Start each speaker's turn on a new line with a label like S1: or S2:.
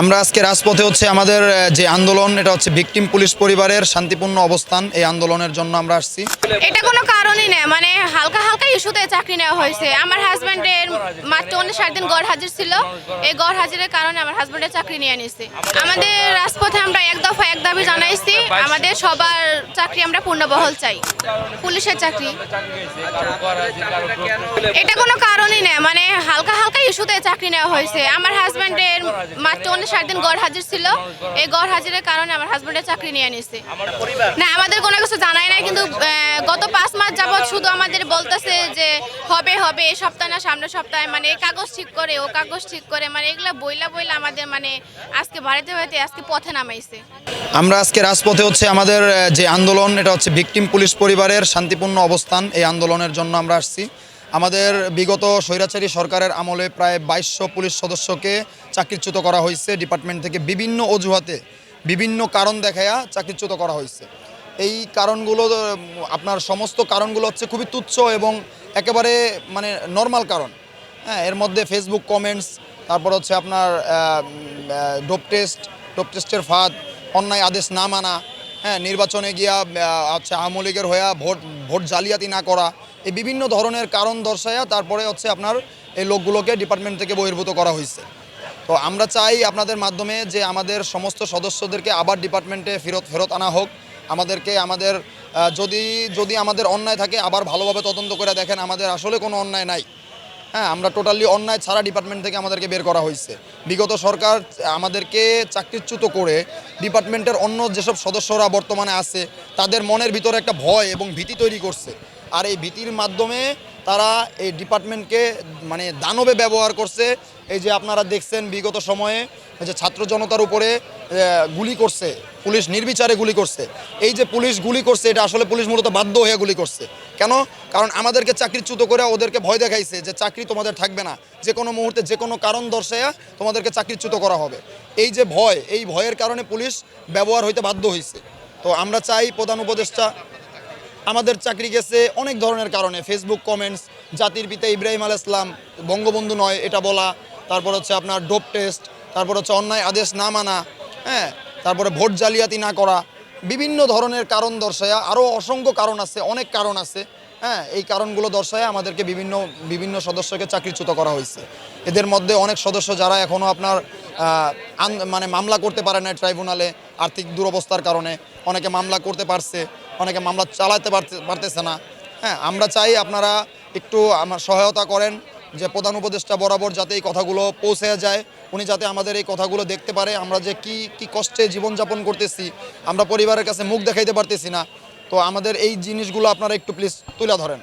S1: আমরা আজকে রাজপথে হচ্ছে আমাদের যে আন্দোলন, এটা হচ্ছে ভিকটিম পুলিশ পরিবারের শান্তিপূর্ণ অবস্থান। এই আন্দোলনের জন্য আমরা আসছি।
S2: এটা কোনো কারণই নেই মানে হালকা হালকা ইস্যুতে চাকরি নেওয়া হয়েছে। আমার হাজব্যান্ডের মাত্র উনিশ সাত দিন গড় হাজির ছিল। এই গড় হাজিরের কারণে আমার হাজব্যান্ডের চাকরি নিয়ে নিয়েছি আমাদের রাজপথে আমরা এক দফা এক দাবি জানাইছি আমাদের সবার চাকরি আমরা পূর্ণবহল চাই। পুলিশের চাকরি। এটা কোনো কারণই নেই। মানে হালকা হালকা ইস্যুতে চাকরি নেওয়া হয়েছে। আমার হাজব্যান্ডের মাত্র উনিশ ষাট দিন গড় হাজির ছিল। এই গড় হাজিরের কারণে আমার হাজব্যান্ডের চাকরি নিয়ে নিছে। না আমাদের কোনো কিছু জানাই নাই কিন্তু গত পাঁচ মাস যাবৎ শুধু আমাদের বলতেছে যে হবে হবে এই সপ্তাহ না সামনের সপ্তাহে। মানে এই কাগজ ঠিক করে ও কাগজ ঠিক করে মানে এগুলো বইলা বইলা আমাদের মানে আজকে বাড়িতে বাড়িতে আজকে পথে নামাইছে।
S1: আমরা আজকে রাজপথে হচ্ছে আমাদের যে আন্দোলন, এটা হচ্ছে ভিকটিম পুলিশ পরিবারের শান্তিপূর্ণ অবস্থান। এই আন্দোলনের জন্য আমরা আসছি। আমাদের বিগত স্বৈরাচারী সরকারের আমলে প্রায় বাইশশো পুলিশ সদস্যকে চাকরিচ্যুত করা হয়েছে। ডিপার্টমেন্ট থেকে বিভিন্ন অজুহাতে বিভিন্ন কারণ দেখায়া চাকরিচ্যুত করা হয়েছে। এই কারণগুলো আপনার সমস্ত কারণগুলো হচ্ছে খুবই তুচ্ছ এবং একেবারে মানে নর্মাল কারণ। হ্যাঁ এর মধ্যে ফেসবুক কমেন্টস তারপর হচ্ছে আপনার ডোপ টেস্ট ডোপ টেস্টের ফাঁদ অন্যায় আদেশ না মানা হ্যাঁ নির্বাচনে গিয়া হচ্ছে আওয়ামী লীগের হইয়া ভোট ভোট জালিয়াতি না করা, এই বিভিন্ন ধরনের কারণ দর্শায়া তারপরে হচ্ছে আপনার এই লোকগুলোকে ডিপার্টমেন্ট থেকে বহির্ভূত করা হয়েছে তো আমরা চাই আপনাদের মাধ্যমে যে আমাদের সমস্ত সদস্যদেরকে আবার ডিপার্টমেন্টে ফেরত ফেরত আনা হোক। আমাদেরকে আমাদের যদি যদি আমাদের অন্যায় থাকে, আবার ভালোভাবে তদন্ত করে দেখেন, আমাদের আসলে কোনো অন্যায় নাই। হ্যাঁ আমরা টোটালি অন্যায় ছাড়া ডিপার্টমেন্ট থেকে আমাদেরকে বের করা হয়েছে। বিগত সরকার আমাদেরকে চাকরিচ্যুত করে ডিপার্টমেন্টের অন্য যেসব সদস্যরা বর্তমানে আছে, তাদের মনের ভিতরে একটা ভয় এবং ভীতি তৈরি করছে। আর এই ভীতির মাধ্যমে তারা এই ডিপার্টমেন্টকে মানে দানবে ব্যবহার করছে। এই যে আপনারা দেখছেন বিগত সময়ে যে ছাত্র জনতার উপরে গুলি করছে। পুলিশ নির্বিচারে গুলি করছে। এই যে পুলিশ গুলি করছে, এটা আসলে পুলিশ মূলত বাধ্য হয়ে গুলি করছে। কেন? কারণ আমাদেরকে চাকরিচ্যুত করে ওদেরকে ভয় দেখাইছে যে চাকরি তোমাদের থাকবে না। যে কোনো মুহূর্তে, যে কোনো কারণ দর্শায়া তোমাদেরকে চাকরিচ্যুত করা হবে। এই যে ভয়, এই ভয়ের কারণে পুলিশ ব্যবহার হইতে বাধ্য হয়েছে তো আমরা চাই প্রধান উপদেষ্টা, আমাদের চাকরি গেছে অনেক ধরনের কারণে। ফেসবুক কমেন্টস জাতির পিতা ইব্রাহিম আল ইসলাম বঙ্গবন্ধু নয়, এটা বলা। তারপর হচ্ছে আপনার ডোপ টেস্ট তারপর হচ্ছে অন্যায় আদেশ না মানা হ্যাঁ? তারপরে ভোট জালিয়াতি না করা। বিভিন্ন ধরনের কারণ দর্শায়া আরও অসংখ্য কারণ আছে, অনেক কারণ আছে। হ্যাঁ এই কারণগুলো দর্শায় আমাদেরকে বিভিন্ন বিভিন্ন সদস্যকে চাকরিচ্যুত করা হয়েছে। এদের মধ্যে অনেক সদস্য যারা এখনও আপনার মানে মামলা করতে পারে না ট্রাইব্যুনালে আর্থিক দুরবস্থার কারণে। অনেকে মামলা করতে পারছে, অনেকে মামলা চালাতে পারতে, পারতেছে না। হ্যাঁ আমরা চাই আপনারা একটু আমার সহায়তা করেন যে প্রধান উপদেষ্টা বরাবর যাতে এই কথাগুলো পৌঁছে যায়, উনি যাতে আমাদের এই কথাগুলো দেখতে পারে, আমরা যে কি কি কষ্টে জীবনযাপন করতেছি, আমরা পরিবারের কাছে মুখ দেখাইতে পারতেছি না। তো আমাদের এই জিনিসগুলো আপনারা একটু প্লিজ তুলে ধরেন।